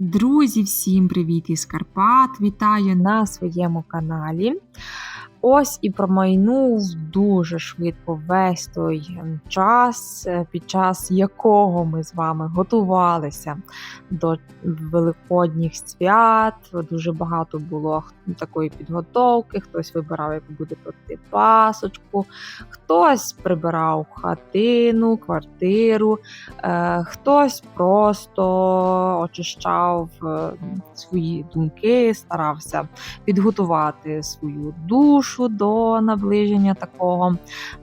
Друзі, всім привіт із Карпат! Вітаю на своєму каналі. Ось і промайнув дуже швидко весь той ем, час, е, під час якого ми з вами готувалися до великодніх свят. Дуже багато було такої підготовки. Хтось вибирав, як буде пекти пасочку, хтось прибирав хатину, квартиру, е, хтось просто очищав е, свої думки, старався підготувати свою душу до наближення такого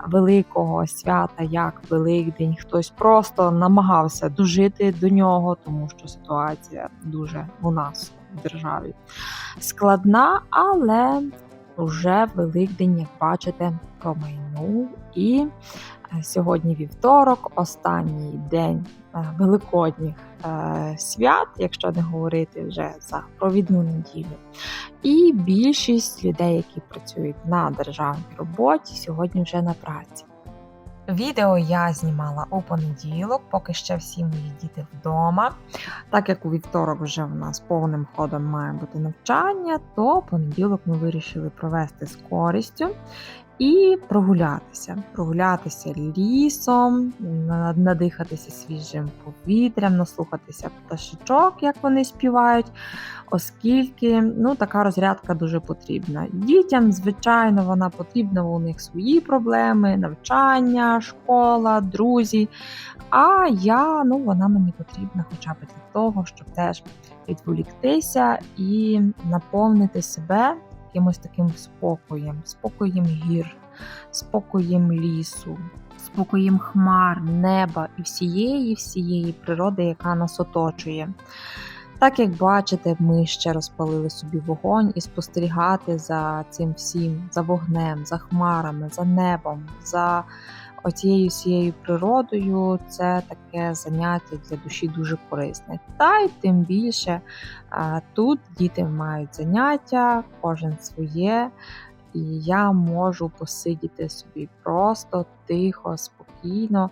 великого свята, як Великдень. Хтось просто намагався дожити до нього, тому що ситуація дуже у нас в державі складна, але вже Великдень, як бачите, промайнув і Е, Сьогодні вівторок, останній день е, великодніх е, свят, якщо не говорити вже за провідну неділю. І більшість людей, які працюють на державній роботі, сьогодні вже на праці. Відео я знімала у понеділок, поки ще всі мої діти вдома. Так як у вівторок вже в нас повним ходом має бути навчання, то понеділок ми вирішили провести з користю і прогулятися. Прогулятися лісом, надихатися свіжим повітрям, наслухатися пташечок, як вони співають, оскільки ну, така розрядка дуже потрібна. Дітям, звичайно, вона потрібна, у них свої проблеми, навчання, школа, друзі. А я, ну, вона мені потрібна хоча б для того, щоб теж відволіктися і наповнити себе якимось таким спокоєм, спокоєм гір, спокоєм лісу, спокоєм хмар, неба і всієї всієї природи, яка нас оточує. Так як бачите, ми ще розпалили собі вогонь і спостерігати за цим всім, за вогнем, за хмарами, за небом, за оцією всією природою це таке заняття для душі дуже корисне. Та й тим більше тут діти мають заняття, кожен своє, і я можу посидіти собі просто тихо, спокійно.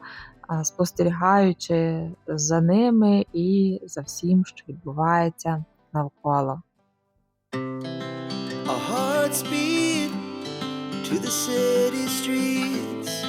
Спостерігаючи за ними і за всім, що відбувається навколо. To the city streets.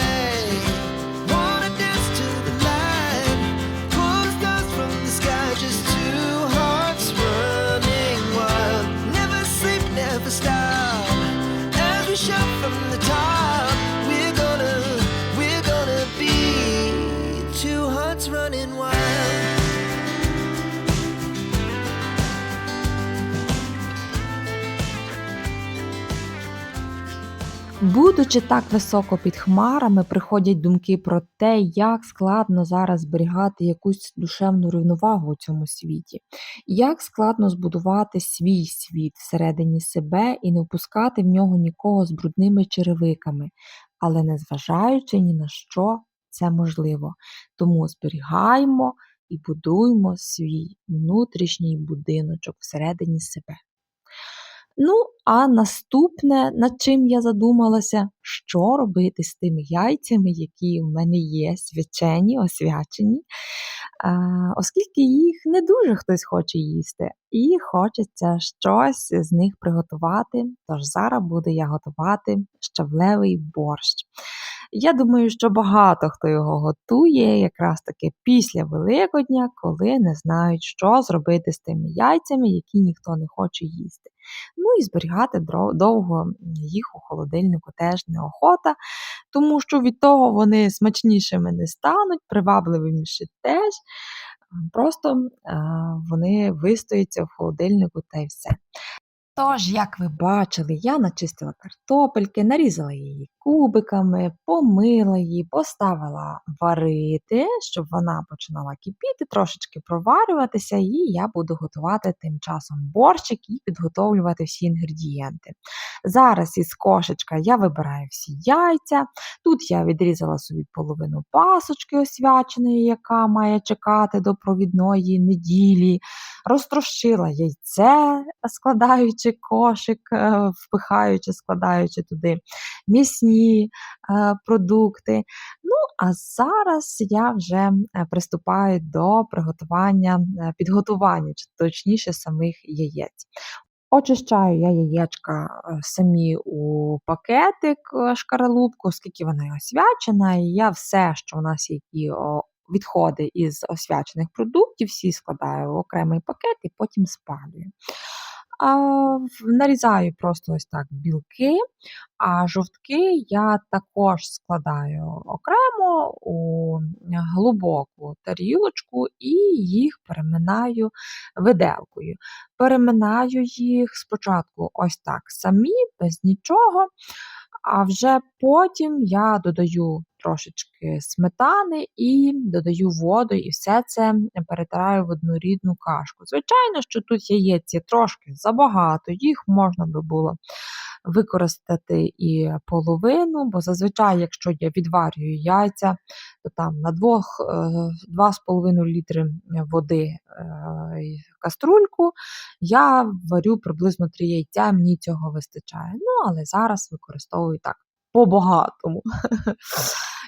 hearts running wild. Будучи так високо під хмарами, приходять думки про те, як складно зараз зберігати якусь душевну рівновагу у цьому світі, як складно збудувати свій світ всередині себе і не впускати в нього нікого з брудними черевиками, але незважаючи ні на що, це можливо. Тому зберігаємо і будуємо свій внутрішній будиночок всередині себе. Ну, а наступне, над чим я задумалася, що робити з тими яйцями, які в мене є, свячені, освячені, оскільки їх не дуже хтось хоче їсти, і хочеться щось з них приготувати. Тож зараз буду я готувати щавлевий борщ. Я думаю, що багато хто його готує якраз таки після Великодня, коли не знають, що зробити з тими яйцями, які ніхто не хоче їсти. Ну і зберігати довго їх у холодильнику теж неохота, тому що від того вони смачнішими не стануть, привабливіші теж. Просто вони вистояться в холодильнику та й все. Тож, як ви бачили, я начистила картопельки, нарізала її кубиками, помила її, поставила варити, щоб вона починала кипіти, трошечки проварюватися, і я буду готувати тим часом борщик і підготовлювати всі інгредієнти. Зараз із кошечка я вибираю всі яйця. Тут я відрізала собі половину пасочки освяченої, яка має чекати до провідної неділі. Розтрощила яйце, складаючи кошик, е, впихаючи, складаючи туди м'ясні е, продукти. Ну, а зараз я вже е, приступаю до приготування, е, підготування, точніше, самих яєць. Очищаю я яєчка самі у пакетик, шкаралупку, оскільки вона освячена, і я все, що у нас є, які відходи із освячених продуктів, всі складаю в окремий пакет і потім спалюю. А, нарізаю просто ось так білки, а жовтки я також складаю окремо у глибоку тарілочку і їх переминаю виделкою. Переминаю їх спочатку ось так самі, без нічого, а вже потім я додаю трошечки сметани і додаю воду, і все це перетираю в однорідну кашку. Звичайно, що тут яєць є трошки забагато, їх можна би було використати і половину, бо зазвичай, якщо я відварюю яйця, то там на двох, е, 2,5 літри води е, каструльку я варю приблизно 3 яйця, мені цього вистачає. Ну, але зараз використовую так по-багатому.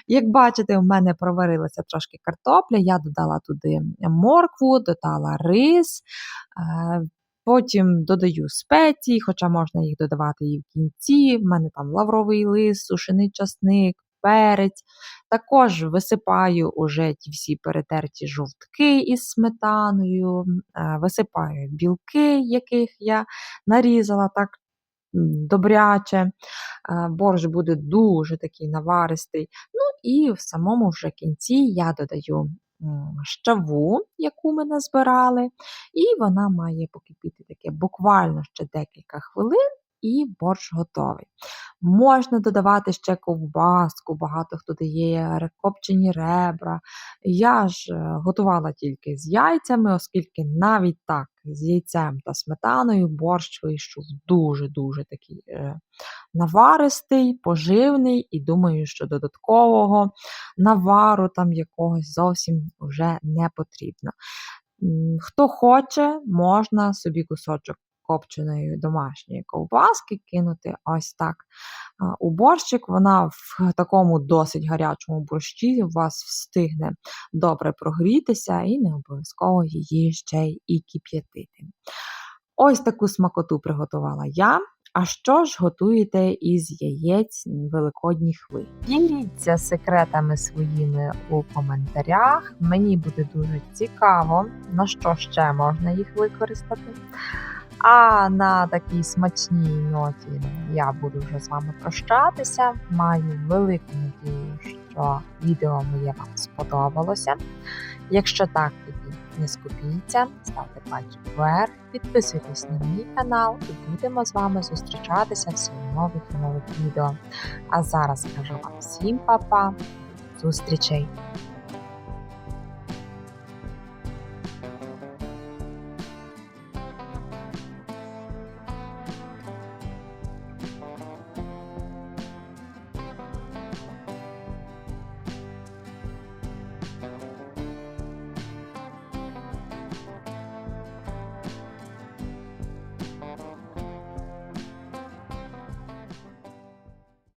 Як бачите, у мене проварилася трошки картопля, я додала туди моркву, додала рис, е, потім додаю спеції, хоча можна їх додавати і в кінці. В мене там лавровий лист, сушений часник, перець. Також висипаю уже ті всі перетерті жовтки із сметаною, е, висипаю білки, яких я нарізала так добряче. Е, Борщ буде дуже такий наваристий. Ну і в самому вже кінці я додаю щаву, яку ми назбирали, і вона має покипіти таке буквально ще декілька хвилин. І борщ готовий. Можна додавати ще ковбаску, багато хто дає копчені ребра. Я ж е, готувала тільки з яйцями, оскільки навіть так, з яйцем та сметаною борщ вийшов дуже-дуже такий е, наваристий, поживний, і думаю, що додаткового навару там якогось зовсім вже не потрібно. Хто хоче, можна собі кусочок копченої домашньої ковбаски кинути ось так у борщик. Вона в такому досить гарячому борщі у вас встигне добре прогрітися і не обов'язково її ще і кип'ятити. Ось таку смакоту приготувала я. А що ж готуєте із яєць великодніх ви? Діліться секретами своїми у коментарях. Мені буде дуже цікаво, на що ще можна їх використати. А на такій смачній ноті я буду вже з вами прощатися. Маю велику надію, що відео моє вам сподобалося. Якщо так, тоді не скупіться, ставте пальчик вверх, підписуйтесь на мій канал і будемо з вами зустрічатися в своїх нових і нових відео. А зараз кажу вам всім па-па, зустрічей!